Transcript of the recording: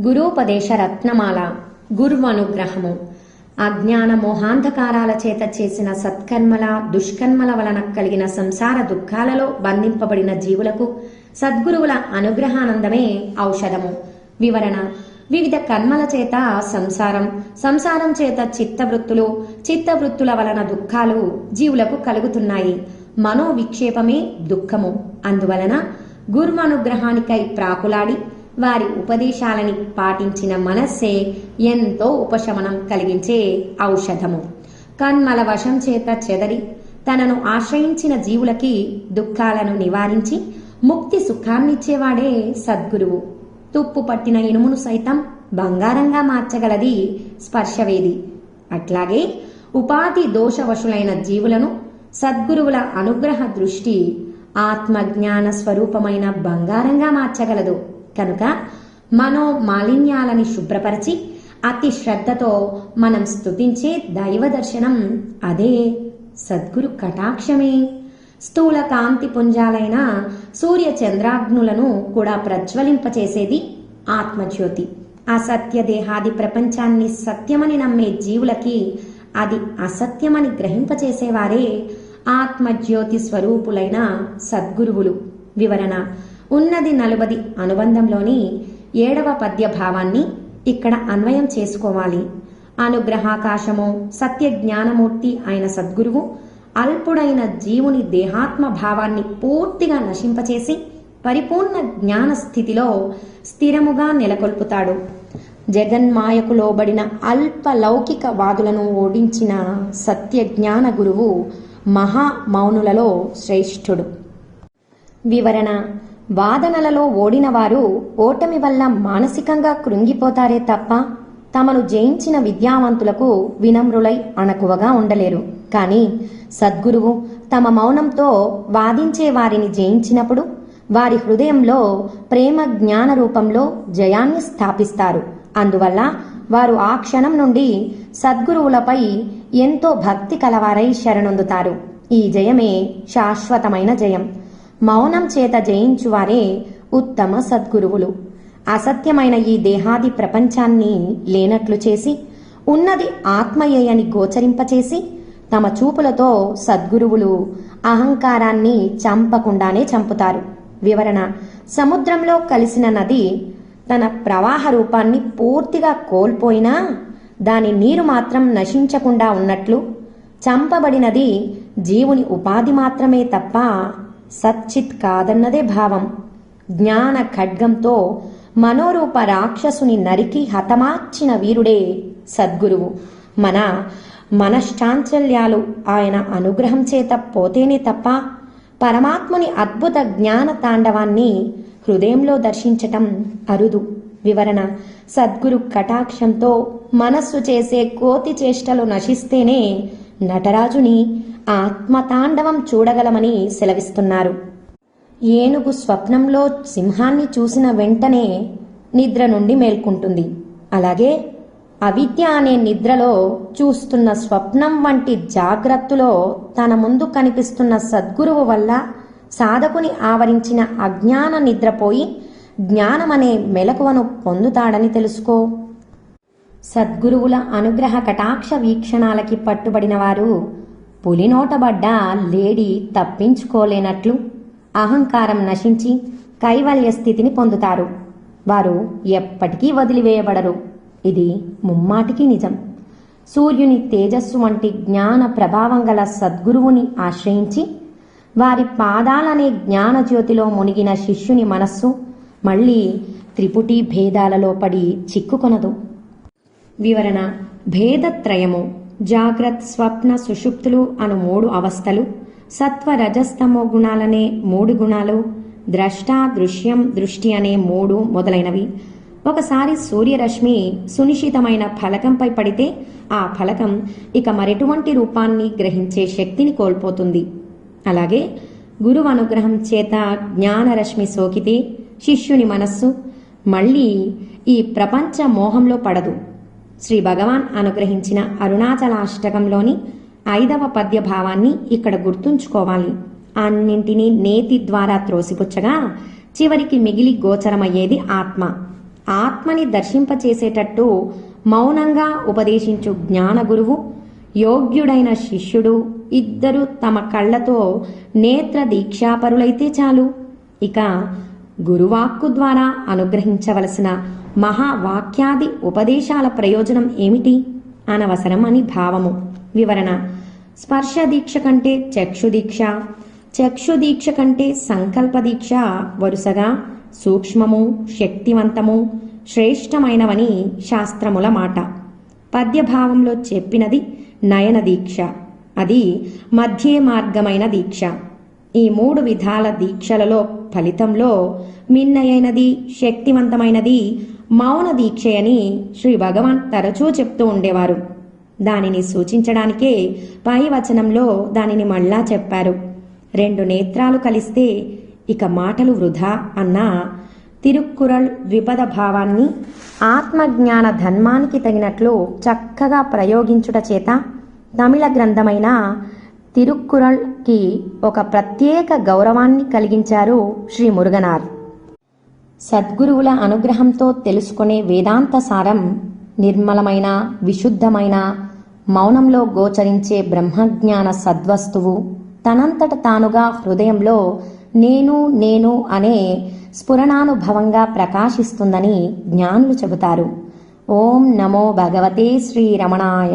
గురూపదేశ రత్నమాల గురువనుగ్రహము అజ్ఞాన మోహాంధకారాల చేత చేసిన సత్కర్మల దుష్కర్మల వలన కలిగిన సంసార దుఃఖాలలో బంధింపబడిన జీవులకు సద్గురువుల అనుగ్రహానందమే ఔషధము. వివరణ వివిధ కర్మల చేత సంసారం సంసారం చేత చిత్తవృత్తులు చిత్తవృత్తుల వలన దుఃఖాలు జీవులకు కలుగుతున్నాయి. మనోవిక్షేపమే దుఃఖము. అందువలన గురువనుగ్రహానికై ప్రాకులాడి వారి ఉపదేశాలని పాటించిన మనస్సే ఎంతో ఉపశమనం కలిగించే ఔషధము. కన్మల వశం చేత చెదరి తనను ఆశ్రయించిన జీవులకి దుఃఖాలను నివారించి ముక్తి సుఖాన్నిచ్చేవాడే సద్గురువు. తుప్పు పట్టిన ఇనుమును సైతం బంగారంగా మార్చగలది స్పర్శవేది. అట్లాగే ఉపాధి దోషవశులైన జీవులను సద్గురువుల అనుగ్రహ దృష్టి ఆత్మజ్ఞాన స్వరూపమైన బంగారంగా మార్చగలదు. కనుక మనో మాలిన్యాలని శుభ్రపరిచి అతి శ్రద్ధతో మనం స్తుతించే దైవ దర్శనం అదే. సద్గురు కటాక్షమే. స్థూల కాంతి పుంజాలైన సూర్య చంద్రాగ్నులను కూడా ప్రజ్వలింపచేసేది ఆత్మజ్యోతి. అసత్య దేహాది ప్రపంచాన్ని సత్యమని నమ్మే జీవులకి అది అసత్యమని గ్రహింపచేసేవారే ఆత్మజ్యోతి స్వరూపులైన సద్గురువులు. వివరణ ఉన్నది నలుబది అనుబంధంలోని ఏడవ పద్య భావాన్ని ఇక్కడ అన్వయం చేసుకోవాలి. అనుగ్రహాకాశము సత్య జ్ఞానమూర్తి అయిన సద్గురువు అల్పుడైన జీవుని దేహాత్మ భావాన్ని పూర్తిగా నశింపచేసి పరిపూర్ణ జ్ఞాన స్థితిలో స్థిరముగా నెలకొల్పుతాడు. జగన్మాయకు లోబడిన అల్ప లౌకిక వాదులను ఓడించిన సత్య జ్ఞాన గురువు మహా మౌనులలో శ్రేష్ఠుడు. వివరణ వాదనలలో ఓడిన వారు ఓటమి వల్ల మానసికంగా కృంగిపోతారే తప్ప తమను జయించిన విద్యావంతులకు వినమ్రులై అణకువగా ఉండలేరు. కానీ సద్గురువు తమ మౌనంతో వాదించే వారిని జయించినప్పుడు వారి హృదయంలో ప్రేమ జ్ఞాన రూపంలో జయాన్ని స్థాపిస్తారు. అందువల్ల వారు ఆ క్షణం నుండి సద్గురువులపై ఎంతో భక్తి కలవారై శరణొందుతారు. ఈ జయమే శాశ్వతమైన జయం. మౌనం చేత జయించువారే ఉత్తమ సద్గురువులు. అసత్యమైన ఈ దేహాది ప్రపంచాన్ని లేనట్లు చేసి ఉన్నది ఆత్మయేయని గోచరింపచేసి తమ చూపులతో సద్గురువులు అహంకారాన్ని చంపకుండానే చంపుతారు. వివరణ. సముద్రంలో కలిసిన నది తన ప్రవాహ రూపాన్ని పూర్తిగా కోల్పోయినా దాని నీరు మాత్రం నశించకుండా ఉన్నట్లు చంపబడినది జీవుని ఉపాధి మాత్రమే తప్ప సచ్చిత్ కాదన్నదే భావం. జ్ఞాన ఖడ్గంతో మనోరూప రాక్షసుని నరికి హతమార్చిన వీరుడే సద్గురువు. మన మనశ్చాంచల్యాలు ఆయన అనుగ్రహం చేత పోతేనే తప్ప పరమాత్ముని అద్భుత జ్ఞాన తాండవాన్ని హృదయంలో దర్శించటం అరుదు. వివరణ సద్గురు కటాక్షంతో మనస్సు చేసే కోతి చేష్టలు నశిస్తేనే నటరాజుని ఆత్మతాండవం చూడగలమని సెలవిస్తున్నారు. ఏనుగు స్వప్నంలో సింహాన్ని చూసిన వెంటనే నిద్ర నుండి మేల్కుంటుంది. అలాగే అవిద్య అనే నిద్రలో చూస్తున్న స్వప్నం వంటి జాగ్రత్తలో తన ముందు కనిపిస్తున్న సద్గురువు వల్ల సాధకుని ఆవరించిన అజ్ఞాన నిద్రపోయి జ్ఞానమనే మెలకువను పొందుతాడని తెలుసుకో. సద్గురువుల అనుగ్రహ కటాక్ష వీక్షణాలకి పట్టుబడిన వారు పులినోటబడ్డ లేడీ తప్పించుకోలేనట్లు అహంకారం నశించి కైవల్య స్థితిని పొందుతారు. వారు ఎప్పటికీ వదిలివేయబడరు. ఇది ముమ్మాటికి నిజం. సూర్యుని తేజస్సు వంటి జ్ఞాన ప్రభావం గల సద్గురువుని ఆశ్రయించి వారి పాదాలనే జ్ఞాన జ్యోతిలో మునిగిన శిష్యుని మనస్సు మళ్ళీ త్రిపుటి భేదాలలో పడి చిక్కుకొనదు. వివరణ భేదత్రయము. జాగ్రత్ స్వప్న సుషుప్తులు అను మూడు అవస్థలు సత్వ రజస్తమో గుణాలనే మూడు గుణాలు ద్రష్ట దృశ్యం దృష్టి అనే మూడు మొదలైనవి. ఒకసారి సూర్యరశ్మి సునిశ్చితమైన ఫలకంపై పడితే ఆ ఫలకం ఇక మరెటువంటి రూపాన్ని గ్రహించే శక్తిని కోల్పోతుంది. అలాగే గురువు అనుగ్రహం చేత జ్ఞానరశ్మి సోకితే శిష్యుని మనస్సు మళ్ళీ ఈ ప్రపంచ మోహంలో పడదు. శ్రీ భగవాన్ అనుగ్రహించిన అరుణాచలాష్టకంలోని ఐదవ పద్య భావాన్ని ఇక్కడ గుర్తుంచుకోవాలి. అన్నింటినీ నేతి ద్వారా త్రోసిపుచ్చగా చివరికి మిగిలి గోచరమయ్యేది ఆత్మ. ఆత్మని దర్శింపచేసేటట్టు మౌనంగా ఉపదేశించు జ్ఞాన గురువు యోగ్యుడైన శిష్యుడు ఇద్దరు తమ కళ్ళతో నేత్ర దీక్షాపరులైతే చాలు. ఇక గురువాక్కు ద్వారా అనుగ్రహించవలసిన మహావాక్యాది ఉపదేశాల ప్రయోజనం ఏమిటి? అనవసరం అని భావము. వివరణ. స్పర్శ దీక్ష కంటే చక్షు దీక్ష. చక్షు దీక్ష కంటే సంకల్ప దీక్ష వరుసగా సూక్ష్మము శక్తివంతము శ్రేష్టమైనవని శాస్త్రముల మాట. పద్యభావంలో చెప్పినది నయన దీక్ష. అది మధ్యే మార్గమైన దీక్ష. ఈ మూడు విధాల దీక్షలలో ఫలితంలో మిన్నయైనది శక్తివంతమైనది మౌన దీక్షయని శ్రీ భగవాన్ తరచూ చెప్తూ ఉండేవారు. దానిని సూచించడానికే పై వచనంలో దానిని మళ్ళా చెప్పారు. రెండు నేత్రాలు కలిస్తే ఇక మాటలు వృధా అన్న తిరుక్కురల్ ద్విపద భావాన్ని ఆత్మజ్ఞాన ధన్మానికి తగినట్లు చక్కగా ప్రయోగించుట చేత తమిళ గ్రంథమైన తిరుక్కురల్కి ఒక ప్రత్యేక గౌరవాన్ని కలిగించారు శ్రీ మురుగనార్ సద్గురువుల అనుగ్రహంతో తెలుసుకునే వేదాంత సారం నిర్మలమైన విశుద్ధమైన మౌనంలో గోచరించే బ్రహ్మజ్ఞాన సద్వస్తువు తనంతట తానుగా హృదయంలో నేను నేను అనే స్ఫురణానుభవంగా ప్రకాశిస్తుందని జ్ఞానులు చెబుతారు. ఓం నమో భగవతే శ్రీరమణాయ